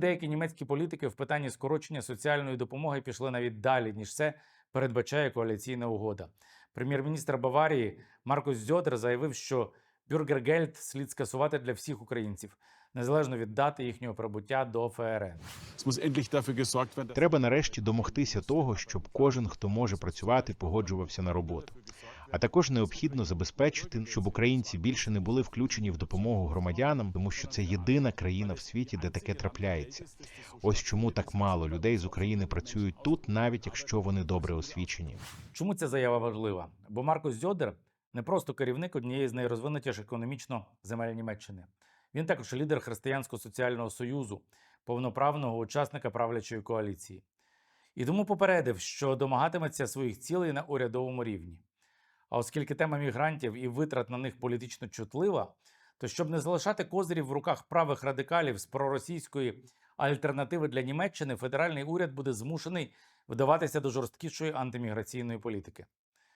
Деякі німецькі політики в питанні скорочення соціальної допомоги пішли навіть далі, ніж це передбачає коаліційна угода. Прем'єр-міністр Баварії Маркус Зьодер заявив, що бюргергельд слід скасувати для всіх українців, незалежно від дати їхнього прибуття до ФРН. Треба нарешті домогтися того, щоб кожен, хто може працювати, погоджувався на роботу. А також необхідно забезпечити, щоб українці більше не були включені в допомогу громадянам, тому що це єдина країна в світі, де таке трапляється. Ось чому так мало людей з України працюють тут, навіть якщо вони добре освічені. Чому ця заява важлива? Бо Маркус Зьодер не просто керівник однієї з найрозвинутіших економічно земель Німеччини. Він також лідер Християнського соціального союзу, повноправного учасника правлячої коаліції. І тому попередив, що домагатиметься своїх цілей на урядовому рівні. А оскільки тема мігрантів і витрат на них політично чутлива, то щоб не залишати козирів в руках правих радикалів з проросійської альтернативи для Німеччини, федеральний уряд буде змушений вдаватися до жорсткішої антиміграційної політики.